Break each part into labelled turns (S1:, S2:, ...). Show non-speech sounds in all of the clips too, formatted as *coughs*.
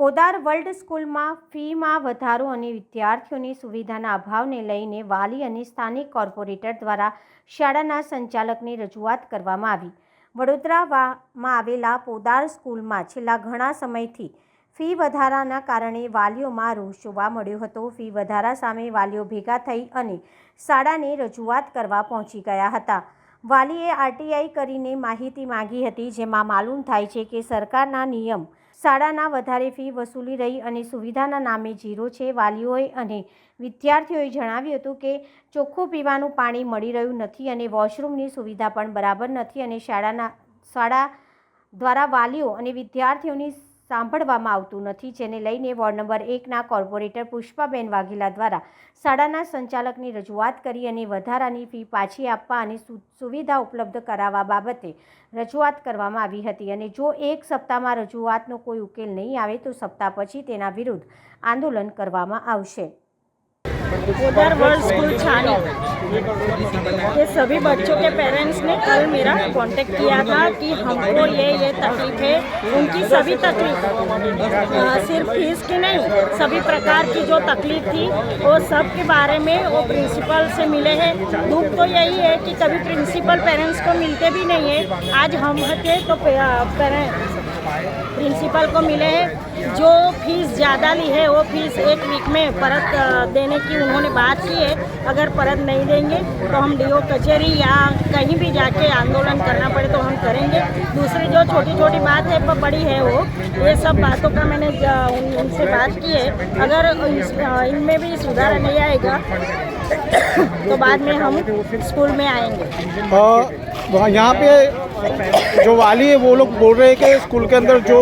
S1: Podar world સ્કૂલમાં ફીમાં વધારો અને વિદ્યાર્થીઓની સુવિધાના અભાવને લઈને વાલી અને સ્થાનિક કોર્પોરેટર દ્વારા શાળાના સંચાલકની રજૂઆત કરવામાં આવી વડોદરામાં આવેલા પોદાર સ્કૂલમાં છેલ્લા ઘણા સમયથી ફી વધારાના કારણે વાલીઓમાં રોષ જોવા મળ્યો હતો ફી વધારા સામે વાલીઓ ભેગા થઈ અને શાળાને રજૂઆત કરવા પહોંચી ગયા હતા વાલીએ આરટીઆઈ કરીને માહિતી માંગી હતી જેમાં માલુમ થાય છે કે સરકારના નિયમ શાળાના વધારે ફી વસૂલી રહી અને સુવિધાના નામે ઝીરો છે વાલીઓએ અને વિદ્યાર્થીઓએ જણાવ્યું હતું કે ચોખ્ખું પીવાનું પાણી મળી રહ્યું નથી અને વોશરૂમની સુવિધા પણ બરાબર નથી અને શાળાના શાળા દ્વારા વાલીઓ અને વિદ્યાર્થીઓની સાંભળવામાં આવતું નથી જેને લઈને વોર્ડ નંબર એકના કોર્પોરેટર પુષ્પાબેન વાઘેલા દ્વારા શાળાના સંચાલકની રજૂઆત કરી અને વધારાની ફી પાછી આપવા અને સુવિધા ઉપલબ્ધ કરાવવા બાબતે રજૂઆત કરવામાં આવી હતી અને જો એક સપ્તાહમાં રજૂઆતનો કોઈ ઉકેલ નહીં આવે તો સપ્તાહ પછી તેના વિરુદ્ધ આંદોલન કરવામાં આવશે
S2: उधर वर्ल्ड स्कूल छानी ये सभी बच्चों के पेरेंट्स ने कल मेरा कांटेक्ट किया था कि हमको ये ये तकलीफ है उनकी सभी तकलीफ सिर्फ फीस की नहीं सभी प्रकार की जो तकलीफ थी वो सब के बारे में वो प्रिंसिपल से मिले हैं दुख तो यही है कि कभी प्रिंसिपल पेरेंट्स को मिलते भी नहीं है आज हम थे तो पेरेंट्स प्रिंसिपल को मिले हैं जो फीस ज़्यादा ली है वो फीस एक वीक में परत देने की उन्होंने बात की है अगर परत नहीं देंगे तो हम ओ कचहरी या कहीं भी जाके आंदोलन करना पड़े तो हम करेंगे दूसरी जो छोटी छोटी बात है पर बड़ी है वो ये सब बातों का मैंने उनसे बात की है अगर इनमें भी सुधार नहीं आएगा *coughs* तो बाद में हम स्कूल में आएंगे
S3: और यहाँ पे जो वाली है वो लोग बोल रहे हैं कि स्कूल के अंदर जो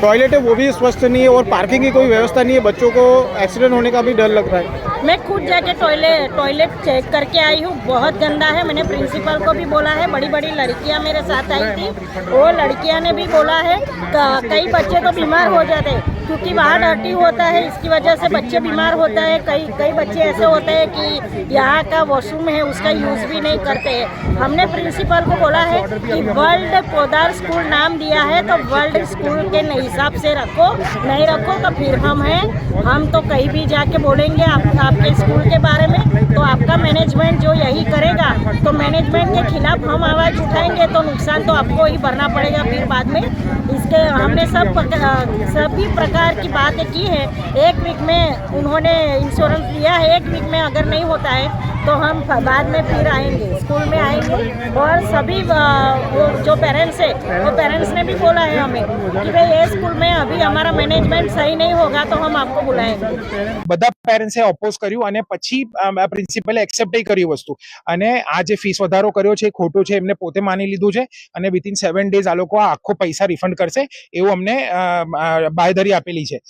S3: टॉयलेट है वो भी स्वस्थ नहीं है और पार्किंग की कोई व्यवस्था नहीं है बच्चों को एक्सीडेंट होने का भी डर लग रहा है
S2: मैं खुद जाके टॉयलेट टॉयलेट चेक करके आई हूँ बहुत गंदा है मैंने प्रिंसिपल को भी बोला है बड़ी बड़ी लड़कियाँ मेरे साथ आई थी वो लड़कियाँ ने भी बोला है कई बच्चे तो बीमार हो जाते क्योंकि वहाँ डर्टी होता है इसकी वजह से बच्चे बीमार होता है कई कई बच्चे ऐसे होते हैं कि यहाँ का वॉशरूम है उसका यूज़ भी नहीं करते हैं हमने प्रिंसिपल को बोला है कि वर्ल्ड पोदार स्कूल नाम दिया है तो वर्ल्ड स्कूल के हिसाब से रखो नहीं रखो तो फिर हम हैं हम तो कहीं भी जाके बोलेंगे आप, आपके स्कूल के बारे में तो आपका मैनेजमेंट जो यही करेगा तो मैनेजमेंट के खिलाफ हम आवाज़ उठाएंगे तो नुकसान तो आपको ही भरना पड़ेगा फिर बाद में इसके हमने सब सभी प्रकार કારની વાત હતી હે એક વીક મે ઉનહોને ઇન્સ્યોરન્સ લિયા હે એક વીક મે અગર નહીં હોતા હે તો હમ બાદ મે ફિર આએંગે સ્કૂલ મે આએંગે ઓર સભી વો જો પેરેન્ટ સે પેરેન્ટ સે મે ભી બોલાયા હમે કે યે સ્કૂલ મે ابھی અમારો મેનેજમેન્ટ સહી નહીં હોગા તો હમ આપકો બુલાએંગે બડા
S4: પેરેન્ટ સે ઓપોઝ કર્યુ અને પછી પ્રિન્સિપલ એક્સેપ્ટ હી કરી વસ્તુ અને આ જે ફીસ વધારો કર્યો છે ખોટો છે એમને પોતે માની લીધો છે અને વિધીન 7 ડેઝ આ લોકો આખો પૈસા રિફંડ કરસે એવું અમને બાયદરી આપેલી છે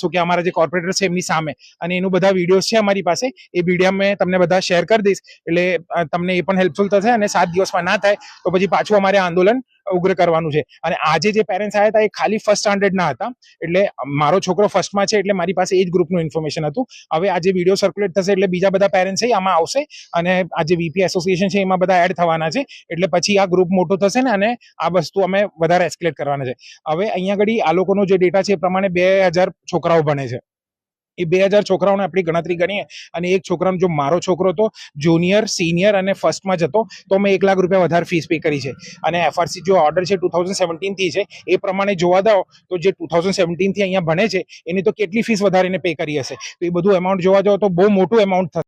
S4: શું કે અમારા જે કોર્પોરેટર છે એમની સામે અને એનું બધા વિડીયોઝ છે અમારી પાસે એ વિડીયો મેં તમને બધા શેર કરી દઈશ એટલે તમને એ પણ હેલ્પફુલ થશે અને સાત દિવસમાં ના થાય તો પછી પાછું અમારે આંદોલન ઉગ્ર કરવાનું છે અને આજે જે પેરેન્ટ્સ આવ્યા હતા એ ખાલી ફર્સ્ટ સ્ટાન્ડર્ડના હતા એટલે મારો છોકરો ફર્સ્ટમાં છે એટલે મારી પાસે એ જ ગ્રુપનું ઇન્ફોર્મેશન હતું હવે આજે વિડીયો સર્ક્યુલેટ થશે એટલે બીજા બધા પેરેન્ટ્સ છે આમાં આવશે અને આ જે વીપી એસોસિએશન છે એમાં બધા એડ થવાના છે એટલે પછી આ ગ્રુપ મોટો થશે ને અને આ વસ્તુ અમે વધારે એસ્કેલેટ કરવાના છે હવે અહીંયા આગળ આ લોકોનો જે ડેટા છે એ પ્રમાણે બે હજાર છોકરાઓ ભણે છે એ બે હજાર છોકરાઓને આપણી ગણતરી કરીએ અને એક છોકરાનો જો મારો છોકરો હતો જુનિયર સિનિયર અને ફર્સ્ટમાં જતો તો મેં એક લાખ રૂપિયા વધારે ફીસ પે કરી છે અને એફઆરસી જો ઓર્ડર છે ટુ થાઉઝન્ડ સેવન્ટીનથી છે એ પ્રમાણે જોવા દાઓ તો જે ટુ થાઉઝન્ડ સેવન્ટીનથી અહીંયા ભણે છે એની તો કેટલી ફીસ વધારીને પે કરી હશે તો એ બધું એમાઉન્ટ જોવા જાઓ તો બહુ મોટું એમાઉન્ટ થશે